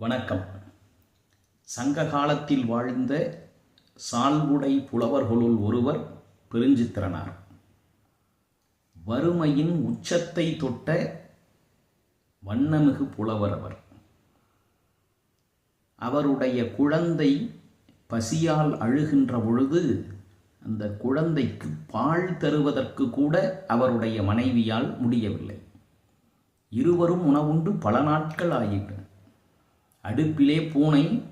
வணக்கம். சங்க காலத்தில் வாழ்ந்த சால்வுடை புலவர்களுள் ஒருவர் பெருஞ்சித்திரனார். வறுமையின் உச்சத்தை தொட்ட வண்ணமிகு புலவர் அவர். அவருடைய குழந்தை பசியால் அழுகின்ற பொழுது அந்த குழந்தைக்கு பால் தருவதற்கு கூட அவருடைய மனைவியால் முடியவில்லை. இருவரும் உணவுண்டு பல நாட்கள் ஆயின அடுப்பிலே பூனை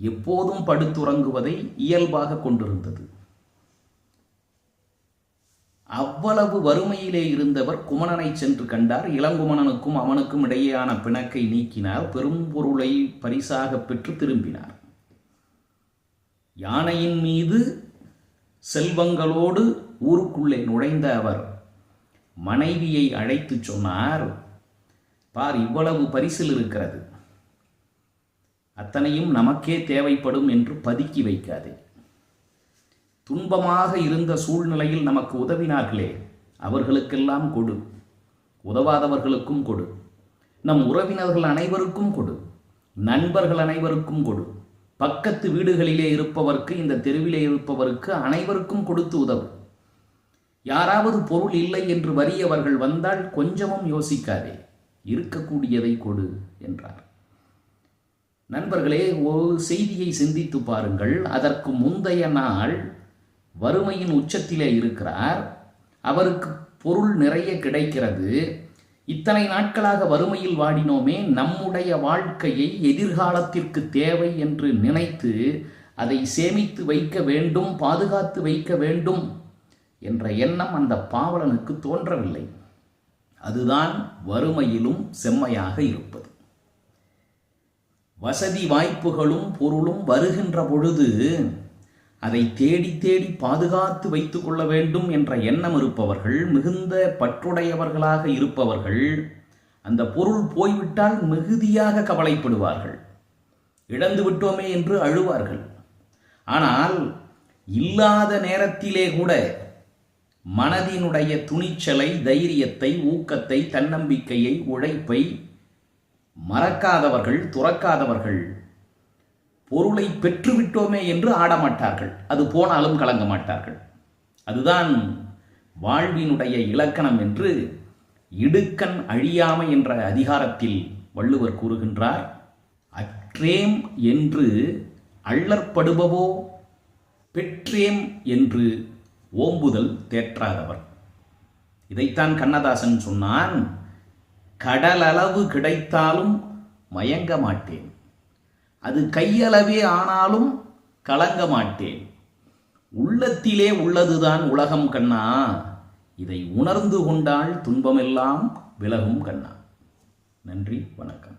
எப்போதும் படுத்துறங்குவதை இயல்பாக கொண்டிருந்தது. அவ்வளவு வறுமையிலே இருந்தவர் குமணனை சென்று கண்டார். இளங்குமணனுக்கும் அவனுக்கும் இடையேயான பிணக்கை நீக்கினார். பெரும்பொருளை பரிசாக பெற்று திரும்பினார். யானையின் மீது செல்வங்களோடு ஊருக்குள்ளே நுழைந்த அவர் மனைவியை அழைத்து சொன்னார் பார் இவ்வளவு பரிசில் இருக்கிறது. அத்தனையும் நமக்கே தேவைப்படும் என்று பதுக்கி வைக்காதே. துன்பமாக இருந்த சூழ்நிலையில் நமக்கு உதவினார்களே அவர்களுக்கெல்லாம் கொடு. உதவாதவர்களுக்கும் கொடு. நம் உறவினர்கள் அனைவருக்கும் கொடு. நண்பர்கள் அனைவருக்கும் கொடு. பக்கத்து வீடுகளிலே இருப்பவருக்கு இந்த தெருவிலே இருப்பவருக்கு அனைவருக்கும் கொடுத்து உதவு. யாராவது பொருள் இல்லை என்று வறியவர்கள் வந்தால் கொஞ்சமும் யோசிக்காதே. இருக்கக்கூடியதை கொடு என்றார். நண்பர்களே ஒரு செய்தியை சிந்தித்து பாருங்கள். அதற்கு முந்தைய நாள் வறுமையின் உச்சத்திலே இருக்கிறார். அவருக்கு பொருள் நிறைய கிடைக்கிறது. இத்தனை நாட்களாக வறுமையில் வாடினோமே நம்முடைய வாழ்க்கையை எதிர்காலத்திற்கு தேவை என்று நினைத்து அதை சேமித்து வைக்க வேண்டும் பாதுகாத்து வைக்க வேண்டும் என்ற எண்ணம் அந்த பாவலனுக்கு தோன்றவில்லை. அதுதான் வறுமையிலும் செம்மையாக இருப்பது. வசதி வாய்ப்புகளும் பொருளும் வருகின்ற பொழுது அதை தேடி தேடி பாதுகாத்து வைத்துக் கொள்ள வேண்டும் என்ற எண்ணம் இருப்பவர்கள் மிகுந்த பற்றுடையவர்களாக இருப்பவர்கள் அந்த பொருள் போய்விட்டால் மிகுதியாக கவலைப்படுவார்கள். இழந்து விட்டோமே என்று அழுவார்கள். ஆனால் இல்லாத நேரத்திலே கூட மனதினுடைய துணிச்சலை தைரியத்தை ஊக்கத்தை தன்னம்பிக்கையை உழைப்பை மறக்காதவர்கள் துறக்காதவர்கள் பொருளை பெற்றுவிட்டோமே என்று ஆடமாட்டார்கள். அது போனாலும் கலங்க மாட்டார்கள். அதுதான் வாழ்வினுடைய இலக்கணம் என்று இடுக்கண் அழியாமை என்ற அதிகாரத்தில் வள்ளுவர் கூறுகின்றார். அற்றேம் என்று அள்ளற்படுபவோ பெற்றேம் என்று ஓம்புதல் தேற்றாதவர். இதைத்தான் கண்ணதாசன் சொன்னான். கடலளவு கிடைத்தாலும் மயங்க மாட்டேன். அது கையளவே ஆனாலும் கலங்க மாட்டேன். உள்ளத்திலே உள்ளதுதான் உலகம் கண்ணா. இதை உணர்ந்து கொண்டால் துன்பமெல்லாம் விலகும் கண்ணா. நன்றி வணக்கம்.